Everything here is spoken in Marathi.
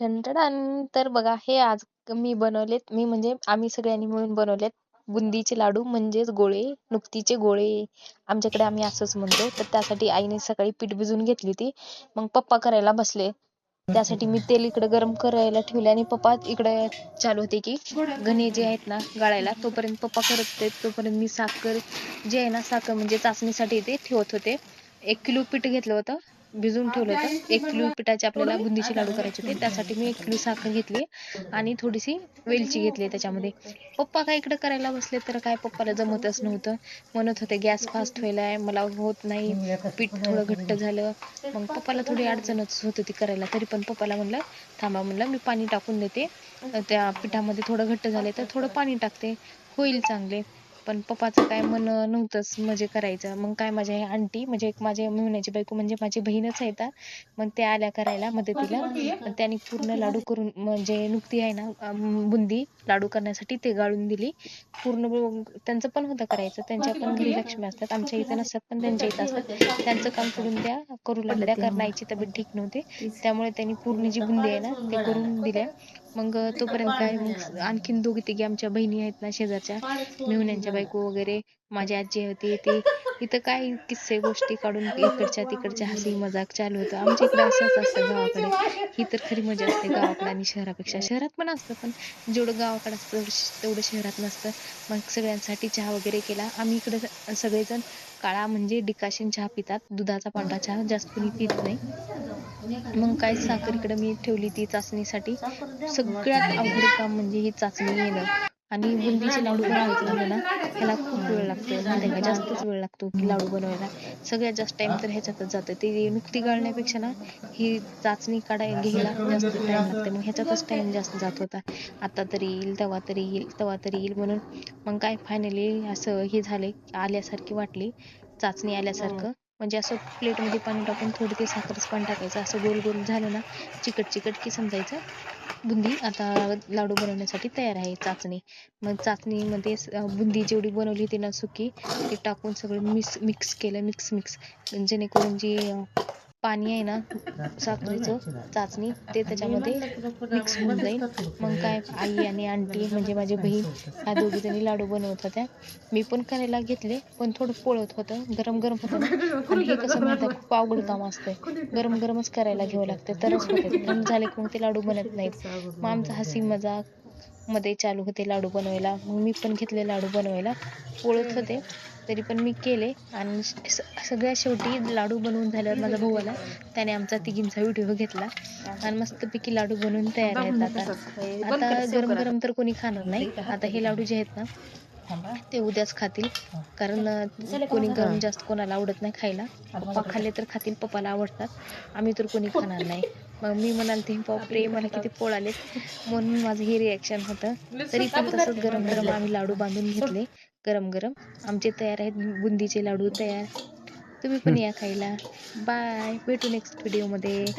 टन तर बघा हे आज मी बनवलेत. मी म्हणजे आम्ही सगळ्यांनी मिळून बनवलेत. बुंदीचे लाडू म्हणजेच गोळे नुकतीचे गोळे. आमच्याकडे आम्ही असंच म्हणतो. तर त्यासाठी आईने सकाळी पीठ भिजून घेतली ती मग पप्पा करायला बसले. त्यासाठी मी तेल इकडे गरम करायला ठेवले आणि पप्पा इकडे चालू होते की घणे जे आहेत ना गाळायला तोपर्यंत पप्पा करत होते. तोपर्यंत मी साखर जे आहे ना साखर म्हणजे चाचणीसाठी ते ठेवत होते. एक किलो पीठ घेतलं होतं. भिजून ठेवलं होतं. एक किलो पिठाचे आपल्याला बुंदीचे लाडू करायचे होते. त्यासाठी मी एक किलो साखर घेतली आणि थोडीशी वेलची घेतली त्याच्यामध्ये. पप्पा काय इकडे करायला बसले तर काय पप्पाला जमतच नव्हतं. म्हणत होते गॅस फास्ट व्हायलाय मला होत नाही. पीठ थोडं घट्ट झालं. मग पप्पाला थोडी अडचणच होत होती करायला. तरी पण पप्पाला म्हणलं थांबा म्हणलं मी पाणी टाकून देते. त्या पिठामध्ये थोडं घट्ट झाले तर थोडं पाणी टाकते. होईल चांगले. पण पप्पाचं काय मन नव्हतंच म्हणजे करायचं. मग काय माझ्या ह्या आंटी म्हणजे एक माझ्या मिळण्याची बायको म्हणजे माझी बहीणच आहे ता मग त्या आल्या करायला मदतीला. त्यांनी पूर्ण लाडू करून म्हणजे नुकती आहे ना बुंदी लाडू करण्यासाठी ते गाळून दिली. पूर्ण त्यांचं पण होतं करायचं. त्यांच्या पण घरी लक्ष्मी असतात. आमच्या इथं नसतात पण त्यांच्या इथं असतात. त्यांचं काम करून त्या करू लागल्या. कारण आईची तब्येत ठीक नव्हती. त्यामुळे त्यांनी पूर्ण जी बुंदी आहे ना ते करून दिल्या. मग तोपर्यंत काय मग आणखीन दोघी तिघी आमच्या बहिणी आहेत ना शेजारच्या मिळण्याच्या बायको वगैरे माझी आजी होती ती इथं काय किस्से गोष्टी काढून इकडच्या तिकडच्या हसी मजाक चालू होतं. आमच्या इकडे असंच असतं गावाकडे. ही तर खरी मजा असते गावाकडे आणि शहरापेक्षा. शहरात पण असतं पण जेवढं गावाकडे असतं तेवढं शहरात नसतं. मग सगळ्यांसाठी चहा वगैरे केला. आम्ही इकडे सगळेजण काळा म्हणजे डिकाशन चहा पितात. दुधाचा पांढरा चहा जास्त कोणी पित नाही. मग काय साखर इकडे मी ठेवली ती चाचणीसाठी. सगळ्यात अवघड काम म्हणजे ही चाचणी येणं. आणि बुंदीचे लाडू बनवायचे म्हणलं ना ह्याला खूप वेळ लागतो माहिती का जास्तच वेळ लागतो की लाडू बनवायला. सगळ्यात जास्त टाइम तर ह्याच्यातच जातं. ते नुकती गाळण्यापेक्षा ना ही चाचणी काढाय घ्यायला जास्त टाइम लागते. मग ह्याच्यातच टाइम जास्त जात होता. आता तरी येईल तेव्हा तरी येईल तेव्हा तरी येईल म्हणून मग काय फायनली असं हे झाले आल्यासारखी वाटली. चाचणी आल्यासारखं. म्हणजे असं प्लेटमध्ये पाणी टाकून थोडी ते साखरच पाणी टाकायचं. असं गोल गोल झालं ना चिकट चिकट की समजायचं. बुंदी आता लाडू बनवण्यासाठी तयार आहे चाचणी. मग चाचणीमध्ये बुंदी जेवढी बनवली होती ना सुकी ते टाकून सगळं मिक्स मिक्स केलं मिक्स मिक्स. जेणेकरून जी पाणी आहे ना साखरेचं चाचणी ते त्याच्यामध्ये मिक्स होऊन जाईल. मग काय आई आणि आंटी म्हणजे माझी बहीण ह्या दोघी जणी लाडू बनवत होत्या. मी पण करायला घेतले पण थोडं पोळत होतं गरम गरम होतं ना. आणि हे कसं माहिती खूप अवघड काम असतंय. गरम गरमच करायला घ्यावं लागतं तरच होते. थंड झाले की मग ते लाडू बनत नाहीत. मग आमचा हसी मजाक मध्ये चालू होते लाडू बनवायला. मग मी पण घेतले लाडू बनवायला. पोळत होते. तरी पण मी केले. आणि स- स- सगळ्यात शेवटी लाडू बनवून झाल्यावर माझा भाऊ आला त्याने आमचा तिघींचा व्हिडिओ घेतला. आणि मस्तपैकी लाडू बनवून तयार आहेत आता. आता गरम गरम तर कोणी खाणार नाही. आता हे लाडू जे आहेत ना ते उद्याच खातील. कारण कोणी गरम जास्त कोणाला आवडत नाही खायला. पप्पा खाल्ले तर खातील पप्पाला आवडतात. आम्ही तर कोणी खाणार नाही. मग मी म्हणाल ते बापरे मला किती पोळ आलेत. म्हणून माझं हे रिॲक्शन होतं. तरी पण तसंच गरम गरम आम्ही लाडू बांधून घेतले. गरम गरम. आमचे तयार आहेत बुंदीचे लाडू तयार. तुम्ही पण या खायला. बाय भेटू नेक्स्ट व्हिडिओमध्ये